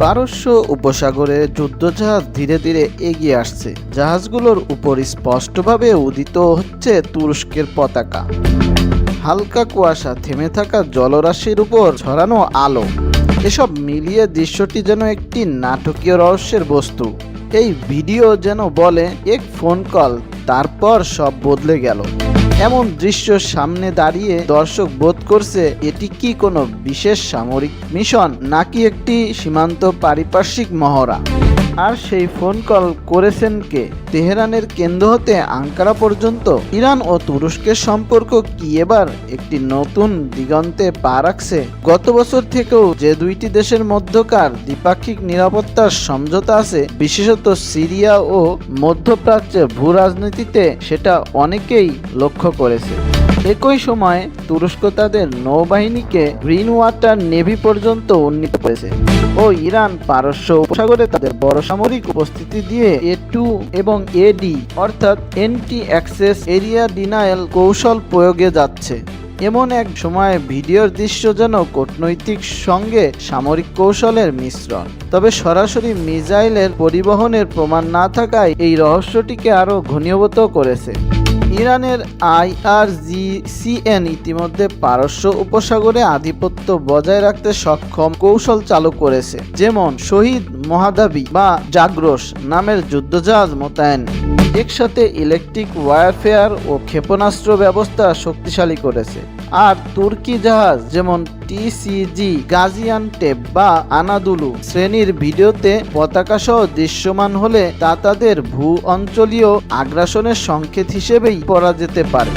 পারস্য উপসাগরে যুদ্ধজাহাজ ধীরে ধীরে এগিয়ে আসছে। জাহাজগুলোর উপর স্পষ্টভাবে উদিত হচ্ছে তুরস্কের পতাকা। হালকা কুয়াশা থেমে থাকা জলরাশির উপর ছড়ানো আলো। এসব মিলিয়ে দৃশ্যটি যেন একটি নাটকীয় রহস্যের বস্তু। এই ভিডিও যেন বলে, এক ফোন কল তারপর সব বদলে গেল। এমন দৃশ্য সামনে দাঁড়িয়ে দর্শক বোধ করছে, এটি কি কোনো বিশেষ সামরিক মিশন নাকি একটি সীমান্ত পারিপার্শ্বিক মহড়া? আর সেই ফোন কল করেছেন কে? তেহরানের কেন্দ্র হতে আঙ্কারা পর্যন্ত ইরান ও তুরস্কের সম্পর্ক কি এবার একটি নতুন দিগন্তে পা রাখছে? গত বছর থেকেও যে দুইটি দেশের মধ্যকার দ্বিপাক্ষিক নিরাপত্তার সমঝোতা আছে, বিশেষত সিরিয়া ও মধ্যপ্রাচ্যের ভূ রাজনীতিতে সেটা অনেকেই লক্ষ্য করেছে। একই সময় তুরস্ক তাদের নৌবাহিনীকে গ্রিন ওয়াটার নেভি পর্যন্ত উন্নীত করেছে ও ইরান পারস্য উপসাগরে তাদের বড় সামরিক উপস্থিতি দিয়ে এ টু এবং এডি অর্থাৎ এন্টি অ্যাক্সেস এরিয়া ডিনায়েল কৌশল প্রয়োগে যাচ্ছে। এমন এক সময় ভিডিওর দৃশ্য যেন কূটনৈতিক সঙ্গে সামরিক কৌশলের মিশ্রণ। তবে সরাসরি মিসাইলের পরিবহনের প্রমাণ না থাকায় এই রহস্যটিকে আরও ঘনীভূত করেছে। ইরানের আইআরজিসিএন ইতিমধ্যে পারস্য উপসাগরে আধিপত্য বজায় রাখতে সক্ষম কৌশল চালু করেছে, যেমন শহীদ মহাদাবি বা জাগ্রোস নামের যুদ্ধজাহাজ মোতায়েন। একসাথে ইলেকট্রিক ওয়ারফেয়ার ও ক্ষেপণাস্ত্র ব্যবস্থা শক্তিশালী করেছে। আর তুর্কি জাহাজ যেমন টিসিজি গাজিয়ান টেপ বা আনাদুলু শ্রেণির ভিডিওতে পতাকা সহ দৃশ্যমান হলে তা তাদের ভূ অঞ্চলীয় আগ্রাসনের সংকেত হিসেবেই পড়া যেতে পারে।